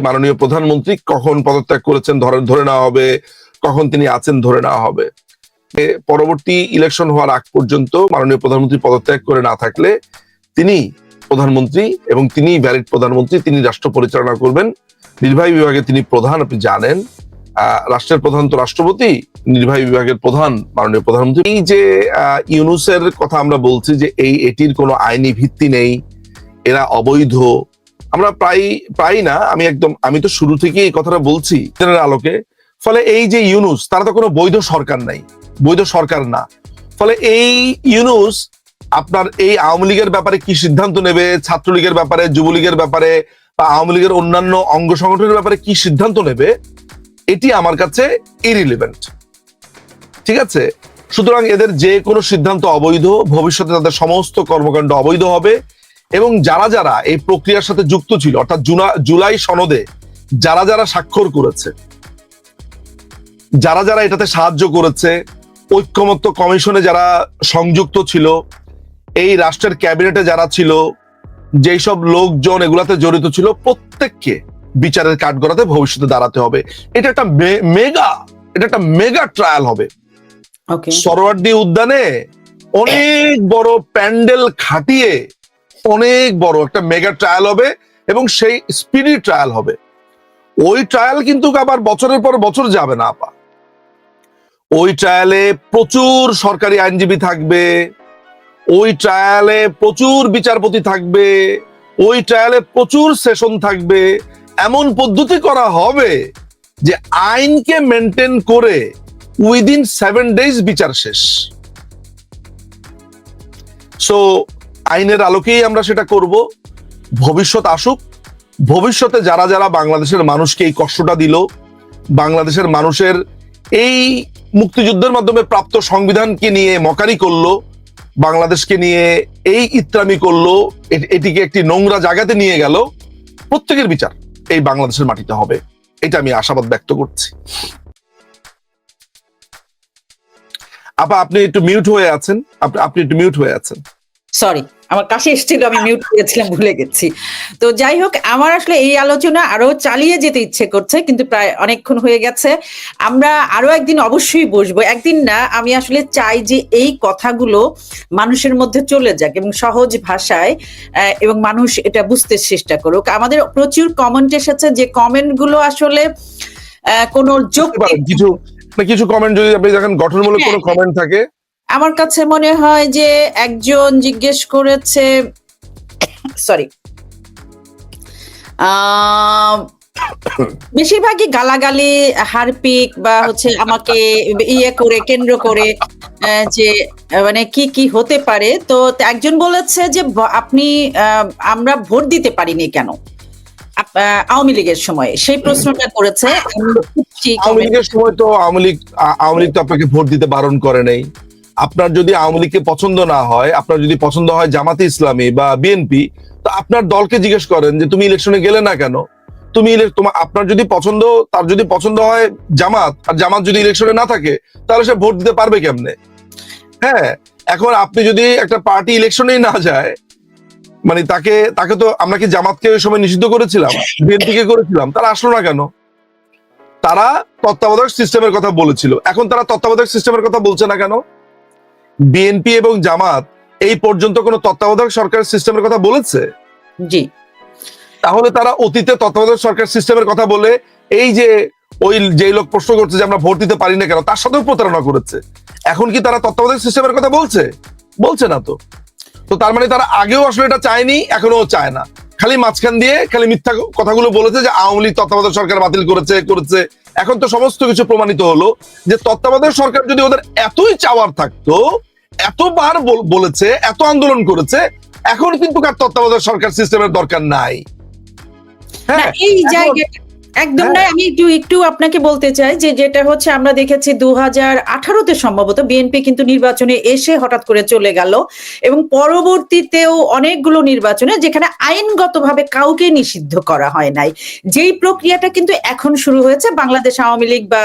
মাননীয় প্রধানমন্ত্রী কখন পদত্যাগ করেছেন ধরে ধরে নেওয়া হবে, কখন তিনি আছেন ধরে নেওয়া হবে। পরবর্তী ইলেকশন হওয়ার আগ পর্যন্ত মাননীয় প্রধানমন্ত্রী পদত্যাগ করে না থাকলে তিনি প্রধানমন্ত্রী এবং তিনি ভ্যালিড প্রধানমন্ত্রী, তিনি রাষ্ট্র পরিচালনা করবেন। নির্বাহী বিভাগে তিনি প্রধান, আপনি জানেন। রাষ্ট্রের প্রধান তো রাষ্ট্রপতি, নির্বাহী বিভাগের প্রধান মাননীয় প্রধানমন্ত্রী। এই যে ইউনুসের কথা আমরা বলছি যে এই এটির কোনো আইনি ভিত্তি নেই, এরা অবৈধ আমরা প্রায় প্রায় না, আমি একদম, আমি তো শুরু থেকে এই কথাটা বলছি আলোকে। ফলে এই যে ইউনুস, তারা তো কোনো বৈধ সরকার নাই, বৈধ সরকার না। ফলে এই ইউনুস আপনার এই আওয়ামী লীগের ব্যাপারে কি সিদ্ধান্ত নেবে, ছাত্রলীগের ব্যাপারে, যুবলীগের ব্যাপারে, বা আওয়ামী লীগের অন্যান্য অঙ্গ সংগঠনের ব্যাপারে কি সিদ্ধান্ত নেবে, এটি আমার কাছে ইরিলিভেন্ট ঠিক আছে? সুতরাং এদের যে কোনো সিদ্ধান্ত অবৈধ, ভবিষ্যতে তাদের সমস্ত কর্মকাণ্ড অবৈধ হবে। এবং যারা যারা এই প্রক্রিয়ার সাথে যুক্ত ছিল অর্থাৎ জুলাই সনদে যারা যারা স্বাক্ষর করেছে যারা যারা এটাতে সাহায্য করেছে ঐক্যমত্য কমিশনে যারা সংযুক্ত ছিল এই রাষ্ট্রের ক্যাবিনেটে যারা ছিল যেই সব লোকজন এগুলাতে জড়িত ছিল প্রত্যেককে বিচারের কাঠগড়াতে ভবিষ্যতে দাঁড়াতে হবে। এটা একটা মেগা এটা একটা মেগা ট্রায়াল হবে। ওকে সরোয়ার্দী উদ্যানে অনেক বড় প্যান্ডেল খাটিয়ে অনেক বড় একটা মেগা ট্রায়াল হবে এবং সেই স্পিডি ট্রায়াল হবে। ওই ট্রায়াল কিন্তু আবার বছরের পর বছর যাবে না, আপা। ওই ট্রায়ালে প্রচুর সরকারি আইনজীবী থাকবে, ওই ট্রায়ালে প্রচুর বিচারপতি থাকবে, ওই ট্রায়ালে প্রচুর সেশন থাকবে। এমন পদ্ধতি করা হবে যে আইনকে মেনটেন করে উইদিন সেভেন ডেজ বিচার শেষ। সো আইনের আলোকেই আমরা সেটা করব। ভবিষ্যৎ আসুক। ভবিষ্যতে যারা যারা বাংলাদেশের মানুষকে এই কষ্টটা দিল, বাংলাদেশের মানুষের এই মুক্তিযুদ্ধের মাধ্যমে প্রাপ্ত সংবিধানকে নিয়ে মকারি করল, বাংলাদেশকে নিয়ে এই ইত্রামি করল এটিকে একটি নোংরা জায়গাতে নিয়ে গেল, প্রত্যেকের বিচার এই বাংলাদেশের মাটিতে হবে। এটা আমি আশাবাদ ব্যক্ত করছি। আপা, আপনি একটু মিউট হয়ে আছেন। আপনি একটু মিউট হয়ে আছেন। সরি আমার কাছে এসেছিল আমি মিউট করেছিলাম ভুলে গেছি। তো যাই হোক আমার আসলে এই আলোচনা আরও চালিয়ে যেতে ইচ্ছে করছে কিন্তু প্রায় অনেকক্ষণ হয়ে গেছে। আমরা আরও একদিন অবশ্যই বসবো। একদিন না আমি আসলে চাই যে এই কথাগুলো মানুষের মধ্যে চলে যাক এবং সহজ ভাষায় আহ, এবং মানুষ এটা বুঝতে চেষ্টা করুক। আমাদের প্রচুর কমেন্ট এসেছে যে কমেন্টগুলো আসলে আহ, কোনো যোগ কিছু কিছু কমেন্ট যদি আপনি দেখেন গঠনমূলক কোনো হ্যাঁ। কমেন্ট থাকে আমার কাছে মনে হয় যে একজন জিজ্ঞেস করেছে সরি বেশিরভাগই গালাগালি, হারপিক বা হচ্ছে আমাকে ইয়ে করে, কেন্দ্র করে যে মানে কি কি হতে পারে। তো একজন বলেছে যে আপনি আমরা ভোট দিতে পারিনি কেন? আওয়ামী লীগের সময়। সেই প্রশ্নটা করেছে। আওয়ামী লীগের সময় তো আওয়ামী লীগ আওয়ামী লীগ তো আপনাকে ভোট দিতে বারণ করে নেই। আপনার যদি আওয়ামী লীগকে পছন্দ না হয়, আপনার যদি পছন্দ হয় জামাতে ইসলামী বা বিএনপি, তো আপনার দলকে জিজ্ঞেস করেন যে, তুমি ইলেকশনে গেলে না কেন? তুমি তোমার আপনার যদি পছন্দ, তার যদি পছন্দ হয় জামাত, আর জামাত যদি ইলেকশনে না থাকে, তাহলে সে ভোট দিতে পারবে কেমনে? হ্যাঁ এখন আপনি যদি একটা পার্টি ইলেকশনেই না যায় মানে তাকে তাকে তো আমরা কি জামাতকে ওই সময় নিষিদ্ধ করেছিলাম? বিএনপিকে করেছিলাম, তারা আসলো না কেন? তারা তত্ত্বাবধায়ক সিস্টেমের কথা বলেছিল। এখন তারা তত্ত্বাবধায়ক সিস্টেমের কথা বলছে না কেন? বিএনপি এবং জামাত এই পর্যন্ত কোনো তত্ত্বাবধায়ক সরকার সিস্টেমের কথা বলেছে? জি। তাহলে তারা অতীতে তত্ত্বাবধায়ক সরকার সিস্টেমের কথা বলে এই যে ওই যে লোক প্রশ্ন করছে যে আমরা ভোট দিতে পারি না কেন তার সাথেও প্রতারণা করেছে। এখন কি তারা তত্ত্বাবধায়ক সিস্টেমের কথা বলছে? বলছে না তো। তো তার মানে তারা আগেও আসলে এটা চায়নি এখনও চায় না। খালি মাঝখান দিয়ে খালি মিথ্যা কথাগুলো বলেছে যে আওয়ামী লীগ তত্ত্বাবধায়ক সরকার বাতিল করেছে করেছে। এখন তো সমস্ত কিছু প্রমাণিত হলো যে তত্ত্বাবধায়ক সরকার যদি ওদের এতই চাওয়ার থাকতো এতবার বল- বলেছে এত আন্দোলন করেছে এখন কিন্তু কার তত্ত্বাবধায়ক সরকার সিস্টেমের দরকার নাই। হ্যাঁ। এই জায়গায় জায়গাটা একদম হ্যাঁ। নয় আমি একটু একটু আপনাকে বলতে চাই যে যেটা হচ্ছে আমরা দেখেছি দু হাজার আঠারোতে সম্ভবত বিএনপি কিন্তু নির্বাচনে এসে হঠাৎ করে চলে গেল এবং পরবর্তীতেও অনেকগুলো নির্বাচনে যেখানে আইনগতভাবে কাউকে নিষিদ্ধ করা হয় নাই যেই প্রক্রিয়াটা কিন্তু এখন শুরু হয়েছে বাংলাদেশ আওয়ামী লীগ বা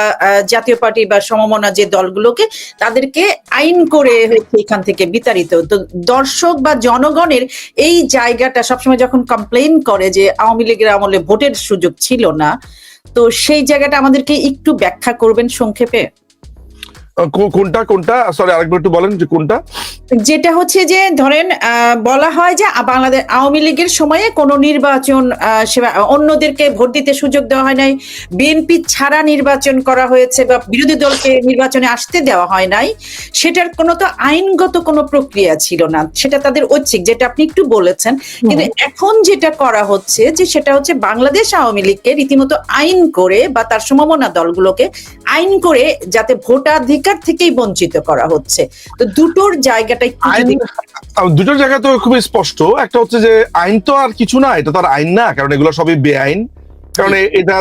জাতীয় পার্টি বা সমমনা যে দলগুলোকে তাদেরকে আইন করে হচ্ছে এখান থেকে বিতাড়িত তো দর্শক বা জনগণের এই জায়গাটা সবসময় যখন কমপ্লেন করে যে আওয়ামী লীগের আমলে ভোটের সুযোগ ছিল না তো সেই জায়গাটা আমাদেরকে একটু ব্যাখ্যা করবেন সংক্ষেপে? কোনটা কোনটা? সরি আরেকবার একটু বলেন যে কোনটা? যেটা হচ্ছে যে ধরেন আহ, বলা হয় যে বাংলাদেশ আওয়ামী লীগের সময়ে কোনো নির্বাচন সেবা অন্যদেরকে ভোট দিতে সুযোগ দেওয়া হয় নাই। বিএনপি ছাড়া নির্বাচন করা হয়েছে বা বিরোধী দলকে নির্বাচনে আসতে দেওয়া হয় নাই। সেটার কোনো তো আইনগত কোনো প্রক্রিয়া ছিল না। সেটা তাদের ঐচ্ছিক যেটা আপনি একটু বলেছেন। কিন্তু এখন যেটা করা হচ্ছে যে সেটা হচ্ছে বাংলাদেশ আওয়ামী লীগকে রীতিমতো আইন করে বা তার সমমনা দলগুলোকে আইন করে যাতে ভোটাধিকার থেকেই বঞ্চিত করা হচ্ছে। তো দুটোর জায়গাটা দুটো জায়গা তো খুবই স্পষ্ট। একটা হচ্ছে যে আইন তো আর কিছু না এটা তো আর আইন না কারণ এগুলো সবই বেআইন। কারণ এটা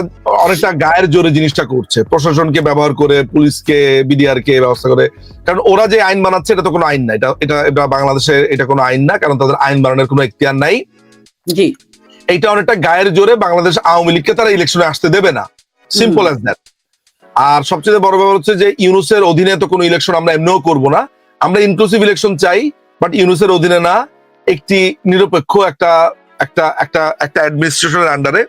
অনেকটা গায়ের জোরে জিনিসটা করছে। প্রশাসনকে ব্যবহার করে পুলিশকে বিডিআর কে ব্যবস্থা করে। কারণ ওরা যে আইন বানাচ্ছে এটা তো কোনো আইন না। এটা এটা এটা বাংলাদেশে এটা কোনো আইন না কারণ তাদের আইন বানানোর কোনো এখতিয়ার নাই। জি। এইটা অনেকটা গায়ের জোরে বাংলাদেশ আওয়ামী লীগকে তারা ইলেকশনে আসতে দেবে না। সিম্পল অ্যাজ দ্যাট আর সবচেয়ে বড় ব্যাপার হচ্ছে যে ইউনুসের অধীনে তো কোনো ইলেকশন আমরা এমনিও করব না। আমরা ইনক্লুসিভ ইলেকশন চাই বাট ইউনুসের অধীনে না, একটি নিরপেক্ষ একটা একটা একটা একটা অ্যাডমিনিস্ট্রেশনের আন্ডারে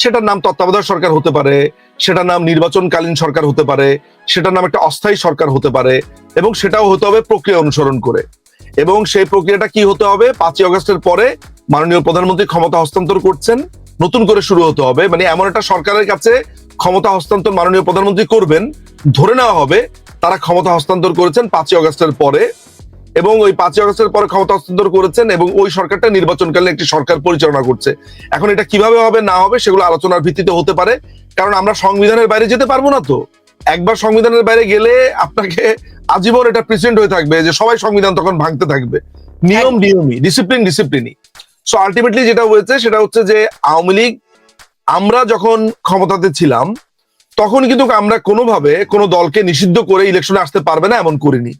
সেটার নাম তত্ত্বাবধায়ক সরকার হতে পারে, সেটার নাম নির্বাচনকালীন সরকার হতে পারে, সেটার নাম একটা অস্থায়ী সরকার হতে পারে, এবং সেটাও হতে হবে প্রক্রিয়া অনুসরণ করে। এবং সেই প্রক্রিয়াটা কি হতে হবে? পাঁচই আগস্টের পরে মাননীয় প্রধানমন্ত্রী ক্ষমতা হস্তান্তর করছেন। নতুন করে শুরু হতে হবে। মানে এমন একটা সরকারের কাছে ক্ষমতা হস্তান্তর মাননীয় প্রধানমন্ত্রী করবেন, ধরে নেওয়া হবে তারা ক্ষমতা হস্তান্তর করেছেন পাঁচই আগস্টের পরে এবং ওই পাঁচই আগস্টের পরে ক্ষমতা হস্তান্তর করেছেন এবং ওই সরকারটা নির্বাচনকালীন একটি সরকার পরিচালনা করছে। এখন এটা কীভাবে হবে না হবে সেগুলো আলোচনার ভিত্তিতে হতে পারে। কারণ আমরা সংবিধানের বাইরে যেতে পারব না তো। একবার সংবিধানের বাইরে গেলে আপনাকে আজীবন এটা প্রেসিডেন্ট হয়ে থাকবে যে সবাই সংবিধান তখন ভাঙতে থাকবে। নিয়ম নিয়মই ডিসিপ্লিন ডিসিপ্লিনই সো আলটিমেটলি যেটা হয়েছে সেটা হচ্ছে যে আওয়ামী লীগ আমরা যখন ক্ষমতাতে ছিলাম তখন কিন্তু আমরা কোনোভাবে কোনো দলকে নিষিদ্ধ করে ইলেকশনে আসতে পারবে না এমন করিনি।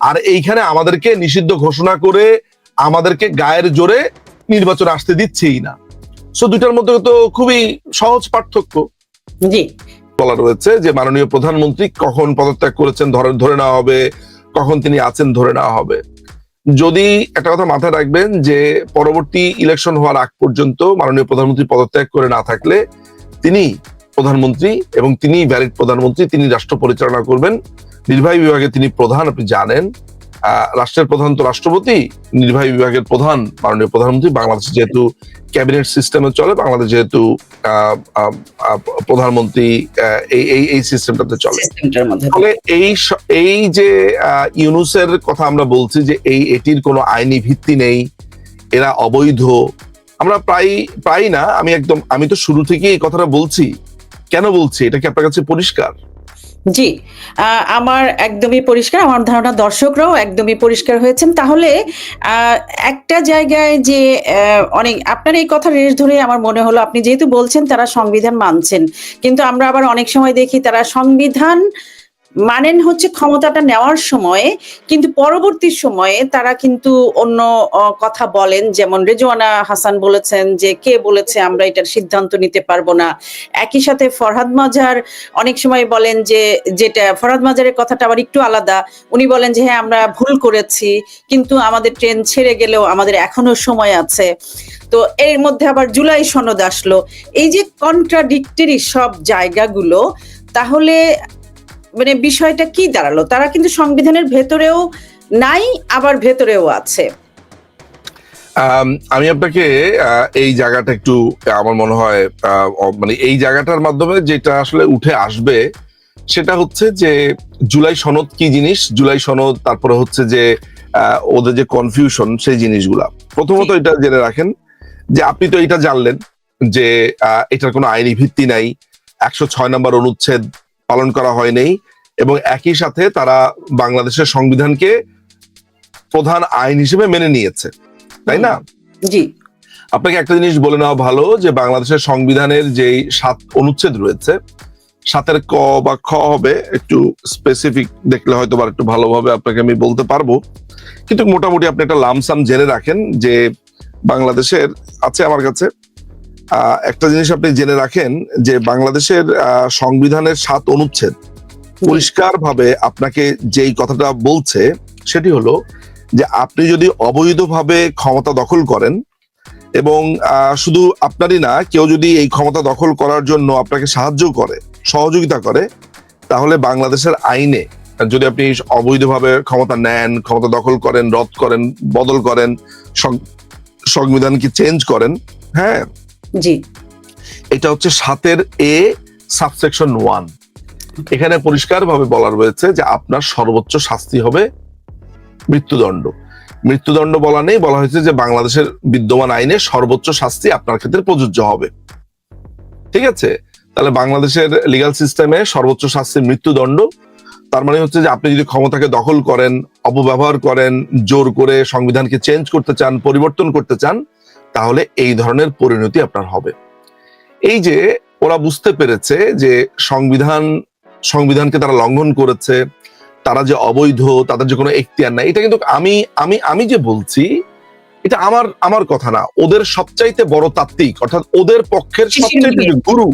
আর এইখানে আমাদেরকে নিষিদ্ধ ঘোষণা করে আমাদেরকে গায়ের জোরে নির্বাচন আসতে দিচ্ছেই না। সো দুটার মধ্যে তো খুবই সহজ পার্থক্য। জি। বলা রয়েছে যে মাননীয় প্রধানমন্ত্রী কখন পদত্যাগ করেছেন ধরে ধরে নেওয়া হবে কখন তিনি আছেন ধরে নেওয়া হবে। যদি একটা কথা মাথায় রাখবেন যে পরবর্তী ইলেকশন হওয়ার আগ পর্যন্ত মাননীয় প্রধানমন্ত্রী পদত্যাগ করে না থাকলে তিনি প্রধানমন্ত্রী এবং তিনি ভ্যালিড প্রধানমন্ত্রী তিনি রাষ্ট্র পরিচালনা করবেন। নির্বাহী বিভাগে তিনি প্রধান আপনি জানেন। আহ, রাষ্ট্রের প্রধান তো রাষ্ট্রপতি নির্বাহী বিভাগের প্রধান মাননীয় প্রধানমন্ত্রী। বাংলাদেশ যেহেতু ক্যাবিনেট সিস্টেমে চলে বাংলাদেশ যেহেতু প্রধানমন্ত্রী এই এই সিস্টেমটাতে চলে। ফলে এই এই যে ইউনুসের কথা আমরা বলছি যে এই এটির কোনো আইনি ভিত্তি নেই এরা অবৈধ আমরা প্রায় প্রায় না আমি একদম আমি তো শুরু থেকে এই কথাটা বলছি। কেন বলছি? এটা কি আপনার কাছে পরিষ্কার? জি আমার একদমই পরিষ্কার, আমার ধারণা দর্শকরাও একদমই পরিষ্কার হয়েছেন। তাহলে একটা জায়গায় যে অনেক, আপনার এই কথা রেশ ধরে আমার মনে হলো, আপনি যেহেতু বলছেন, তারা সংবিধান মানছেন। কিন্তু আমরা আবার অনেক সময় দেখি, তারা সংবিধান মানেন হচ্ছে ক্ষমতাটা নেওয়ার সময়ে, কিন্তু পরবর্তী সময়ে তারা কিন্তু অন্য কথা বলেন। যেমন রেজওয়ানা হাসান বলেছেন যে, কে বলেছে আমরা এটার সিদ্ধান্ত নিতে পারব না? একই সাথে ফরহাদ মাজার অনেক সময় বলেন যে, যেটা ফরহাদ মাজারের কথাটা আবার একটু আলাদা। উনি বলেন যে হ্যাঁ আমরা ভুল করেছি, কিন্তু আমাদের ট্রেন ছেড়ে গেলেও আমাদের এখনও সময় আছে। তো এর মধ্যে আবার জুলাই সনদ আসলো। এই যে কন্ট্রাডিক্টরি সব জায়গাগুলো, তাহলে মানে বিষয়টা কি দাঁড়াল? তারা কিন্তু সংবিধানের ভেতরেও নাই আবার ভেতরেও আছে। আম, আপনাকে এই জায়গাটা একটু আমার মনে হয় মানে এই জায়গাটার মাধ্যমে যেটা আসলে উঠে আসবে সেটা হচ্ছে যে জুলাই সনদ কি জিনিস? জুলাই সনদ তারপরে হচ্ছে যে ওদের যে কনফিউশন সেই জিনিসগুলা। প্রথমত এটা জেনে রাখেন যে আপনি তো এটা জানলেন যে এটার কোনো আইনি ভিত্তি নাই একশো ছয় নম্বর অনুচ্ছেদ পালন করা হয়নি এবং একই সাথে তারা বাংলাদেশের সংবিধানকে প্রধান আইন হিসেবে মেনে নিয়েছে। তাই না? জি। আপনাকে একটা জিনিস বলে নেওয়া ভালো যে বাংলাদেশের সংবিধানের যে সাত অনুচ্ছেদ রয়েছে সাতের ক বা খ হবে একটু স্পেসিফিক দেখলে হয়তো বা একটু ভালোভাবে আপনাকে আমি বলতে পারব। কিন্তু মোটামুটি আপনি একটা লামসাম জেনে রাখেন যে বাংলাদেশের আছে আমার কাছে একটা জিনিস আপনি জেনে রাখেন যে বাংলাদেশের সংবিধানের সাত অনুচ্ছেদ পরিষ্কার ভাবে আপনাকে যেই কথাটা বলছে সেটি হলো যে আপনি যদি অবৈধভাবে ক্ষমতা দখল করেন এবং শুধু আপনারই না কেউ যদি এই ক্ষমতা দখল করার জন্য আপনাকে সাহায্য করে সহযোগিতা করে তাহলে বাংলাদেশের আইনে যদি আপনি অবৈধভাবে ক্ষমতা নেন ক্ষমতা দখল করেন রদ করেন বদল করেন সংবিধানকে চেঞ্জ করেন হ্যাঁ জি। এটা হচ্ছে সাতের এ সাবসেকশন ওয়ান। এখানে পরিষ্কারভাবে বলা রয়েছে যে আপনার সর্বোচ্চ শাস্তি হবে মৃত্যুদণ্ড। মৃত্যুদণ্ড বলা নেই, বলা হয়েছে যে বাংলাদেশের বিদ্যমান আইনে সর্বোচ্চ শাস্তি আপনার ক্ষেত্রে প্রযোজ্য হবে। ঠিক আছে? তাহলে বাংলাদেশের লিগ্যাল সিস্টেমে সর্বোচ্চ শাস্তি মৃত্যুদণ্ড। তার মানে হচ্ছে যে আপনি যদি ক্ষমতাকে দখল করেন, অপব্যবহার করেন, জোর করে সংবিধানকে চেঞ্জ করতে চান, পরিবর্তন করতে চান তাহলে এই ধরনের পরিণতি আপনার হবে। এই যে ওরা বুঝতে পেরেছে যে সংবিধান সংবিধানকে তারা লঙ্ঘন করেছে তারা যে অবৈধ তাদের যে কোনো এখতিয়ার নাই এটা কিন্তু আমি আমি আমি যে বলছি এটা আমার আমার কথা না। ওদের সবচাইতে বড় তাত্ত্বিক অর্থাৎ ওদের পক্ষের সবচাইতে যে গুরু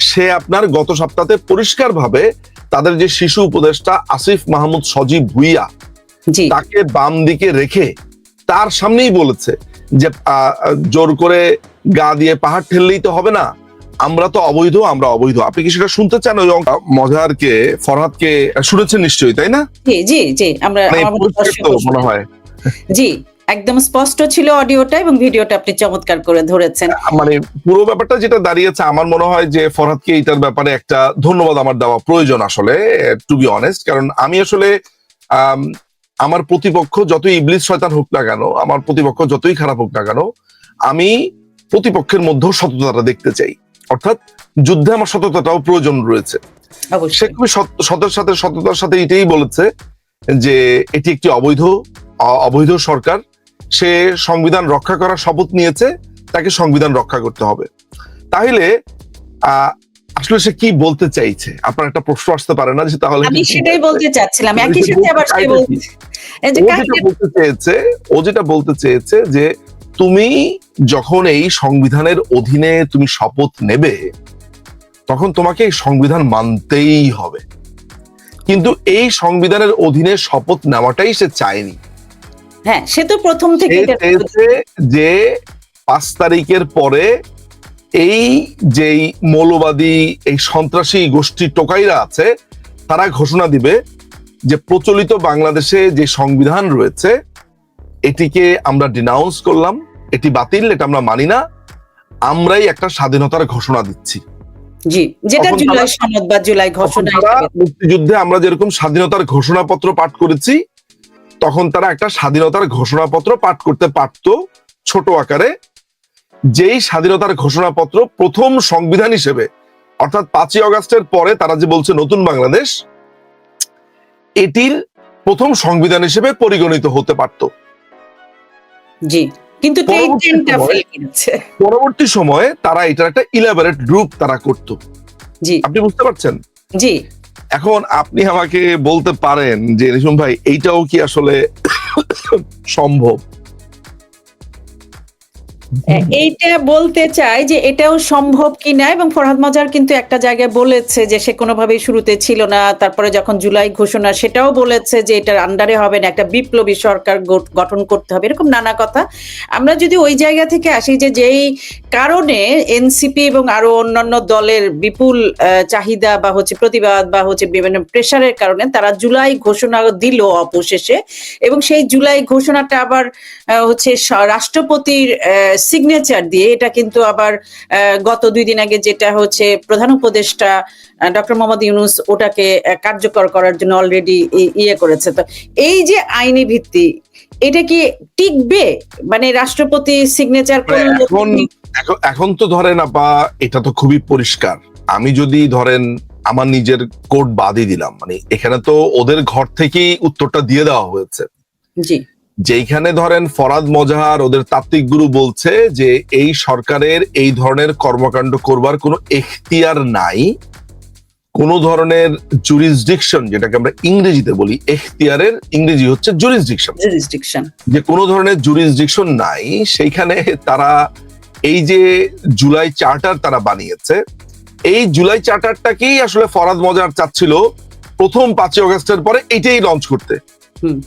সে আপনার গত সপ্তাহে পরিষ্কার ভাবে তাদের যে শিশু উপদেষ্টা আসিফ মাহমুদ সজীব ভুইয়া তাকে বাম দিকে রেখে তার সামনেই বলেছে যে জোর করে গা দিয়ে পাহাড় ঠেললেই তো হবে না। আমরা তো অবৈধ আমরা অবৈধ। আপনি কি সেটা শুনতে চান ওই মজারকে ফরহাদকে শুনেছেন নিশ্চয়ই তাই না? জি জি জি আমরা মানে মনে হয়। জি একদম স্পষ্ট ছিল অডিওটা এবং ভিডিওটা আপনি চমৎকার করে ধরেছেন। মানে পুরো ব্যাপারটা যেটা দাঁড়িয়েছে আমার মনে হয় যে ফরহাদকে এইটার ব্যাপারে একটা ধন্যবাদ আমার দেওয়া প্রয়োজন আসলে টু বি অনেস্ট কারণ আমি আসলে আমার প্রতিপক্ষ যতই ইবলিস শয়তান হোক না কেন আমার প্রতিপক্ষ যতই খারাপ হোক না কেন আমি প্রতিপক্ষের মধ্যেও সততাটা দেখতে চাই। অর্থাৎ যুদ্ধে আমার সততাটাও প্রয়োজন রয়েছে। সে খুবই সতের সাথে সততার সাথে এটাই বলেছে যে এটি একটি অবৈধ অবৈধ সরকার। সে সংবিধান রক্ষা করার শপথ নিয়েছে তাকে সংবিধান রক্ষা করতে হবে। তাহলে আসলে সে কি বলতে চাইছে? আপনার একটা প্রশ্ন আসতে পারে না যে তাহলে আমি সেটাই বলতে চাচ্ছিলাম। একই সাথে আবার সে বলছে এই যে বলতে চেয়েছে ও যেটা বলতে চেয়েছে যে তুমি যখন এই সংবিধানের অধীনে তুমি শপথ নেবে তখন তোমাকে এই সংবিধান মানতেই হবে। কিন্তু এই সংবিধানের অধীনে শপথ নেওয়াটাই সে চায়নি। হ্যাঁ সে তো প্রথম থেকে যে পাঁচ তারিখের পরে এই যেই মৌলবাদী এই সন্ত্রাসী গোষ্ঠী টোকাইরা আছে তারা ঘোষণা দিবে যে প্রচলিত বাংলাদেশে যে সংবিধান রয়েছে এটিকে আমরা ডিনাউন্স করলাম এটি বাতিল এটা আমরা মানি না আমরাই একটা স্বাধীনতার ঘোষণা দিচ্ছি। জি যেটা জুলাই সনদ বা জুলাই ঘোষণা মুক্তিযুদ্ধে আমরা যেরকম স্বাধীনতার ঘোষণাপত্র পাঠ করেছি তখন তারা একটা স্বাধীনতার ঘোষণাপত্র পাঠ করতে পারত ছোট আকারে। যেই স্বাধীনতার ঘোষণাপত্র প্রথম সংবিধান হিসেবে অর্থাৎ পাঁচই অগাস্টের পরে তারা যে বলছে নতুন বাংলাদেশ এটির প্রথম সংবিধান হিসেবে পরিগণিত হতে পারত। জি কিন্তু পরবর্তী সময়ে- তারা এটার একটা ইলাবোরেট রূপ তারা করত। জি। আপনি বুঝতে পারছেন? জি। এখন আপনি আমাকে বলতে পারেন যে রেশম ভাই এইটাও কি আসলে সম্ভব? এইটা বলতে চাই যে এটাও সম্ভব কিনা এবং ফরহাদ মজার কিন্তু একটা জায়গায় বলেছে যে সে কোনোভাবেই শুরুতে ছিল না তারপরে যখন জুলাই ঘোষণা সেটাও বলেছে যে এটার আন্ডারে হবে না একটা বিপ্লবী সরকার গঠন করতে হবে এরকম নানা কথা। আমরা যদি ওই জায়গা থেকে আসি যে যেই কারণে এনসিপি এবং আরও অন্যান্য দলের বিপুল চাহিদা বা হচ্ছে প্রতিবাদ বা হচ্ছে বিভিন্ন প্রেশারের কারণে তারা জুলাই ঘোষণা দিল অবশেষে এবং সেই জুলাই ঘোষণাটা আবার হচ্ছে রাষ্ট্রপতির সিগনেচার দিয়ে এটা কিন্তু আবার গত দুই দিন আগে যেটা হচ্ছে প্রধান উপদেষ্টা ডক্টর মোহাম্মদ ইউনুস ওটাকে কার্যকর করার জন্য অলরেডি ইয়ে করেছে। তো এই যে আইনি ভিত্তি এটা কি টিকবে? মানে রাষ্ট্রপতি সিগনেচার মানে এখন এখন- তো ধরেন আপা এটা তো খুবই পরিষ্কার। আমি যদি ধরেন আমার নিজের কোর্ট বাদই দিলাম মানে এখানে তো ওদের ঘর থেকেই উত্তরটা দিয়ে দেওয়া হয়েছে। জি। যেইখানে ধরেন ফরাদ মজাহার ওদের তাত্ত্বিক গুরু বলছে যে এই সরকারের এই ধরনের কর্মকাণ্ড করবার কোনো এখতিয়ার নাই। কোন ধরনের জুরিসডিকশন যেটাকে আমরা ইংরেজিতে বলি এখতিয়ারের ইংরেজি হচ্ছে জুরিসডিকশন যে কোনো ধরনের জুরিসডিকশন নাই সেইখানে তারা এই যে জুলাই চার্টার তারা বানিয়েছে এই জুলাই চার্টারটাকেই আসলে ফরাদ মজার চাচ্ছিল প্রথম পাঁচই অগস্টের পরে এটাই লঞ্চ করতে।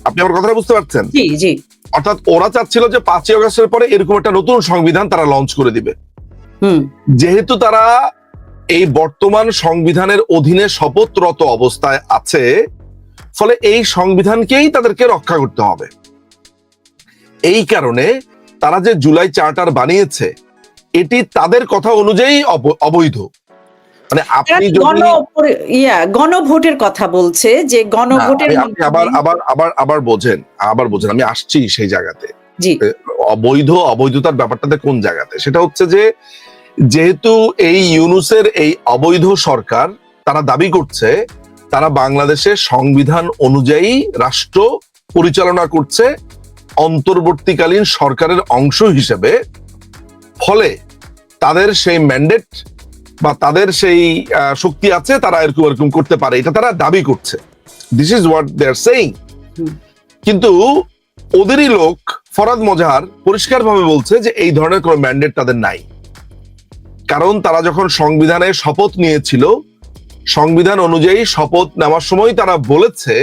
আপনি আমার কথাটা বুঝতে পারছেন? জি জি। অর্থাৎ ওরা চাচ্ছিল যে পাঁচই অগস্টের পরে এরকম একটা নতুন সংবিধান তারা লঞ্চ করে দিবে। যেহেতু তারা এই বর্তমান সংবিধানের অধীনে শপথরত অবস্থায় আছে ফলে এই সংবিধানকেই তাদেরকে রক্ষা করতে হবে। এই কারণে তারা যে জুলাই চার্টার বানিয়েছে এটি তাদের কথা অনুযায়ী অব- অবৈধ। মানে আপনি গণ ইয়া গণভোটের কথা বলছে যে গণভোটের আপনি- আবার আবার আবার আবার বোঝেন আবার বোঝেন আমি আসছি সেই জায়গাতে। অবৈধ অবৈধতার ব্যাপারটাতে কোন জায়গাতে? সেটা হচ্ছে যে যেহেতু এই ইউনুসের এই অবৈধ সরকার তারা দাবি করছে তারা বাংলাদেশের সংবিধান অনুযায়ী রাষ্ট্র পরিচালনা করছে অন্তর্বর্তীকালীন সরকারের অংশ হিসেবে। ফলে তাদের সেই ম্যান্ডেট বা তাদের সেই শক্তি আছে তারা এরকম এরকম করতে পারে। এটা তারা দাবি করছে। This is what they are saying কিন্তু ওদেরই লোক ফরাদ মজাহার পরিষ্কারভাবে বলছে যে এই ধরনের কোনো ম্যান্ডেট তাদের নাই। কারণ তারা যখন সংবিধানে শপথ নিয়েছিল সংবিধান অনুযায়ী শপথ নেওয়ার সময় তারা বলেছে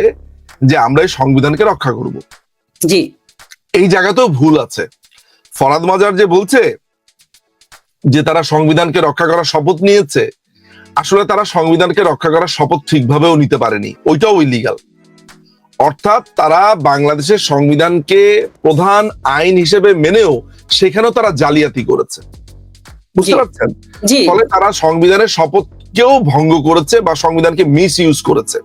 যে আমরা এই সংবিধানকে রক্ষা করব। জি। এই জায়গাতেও ভুল আছে। ফরাদ মাজার যে বলছে যে তারা সংবিধানকে রক্ষা করার শপথ নিয়েছে আসলে তারা সংবিধানকে রক্ষা করার শপথ ঠিকভাবেও নিতে পারেনি। ওইটাও ইলিগাল অর্থাৎ তারা বাংলাদেশের সংবিধানকে প্রধান আইন হিসেবে মেনেও সেখানেও তারা জালিয়াতি করেছে। বুঝতে পারছেন? ফলে তারা সংবিধানের শপথকেও ভঙ্গ করেছে বা সংবিধানকে মিস ইউজ করেছে।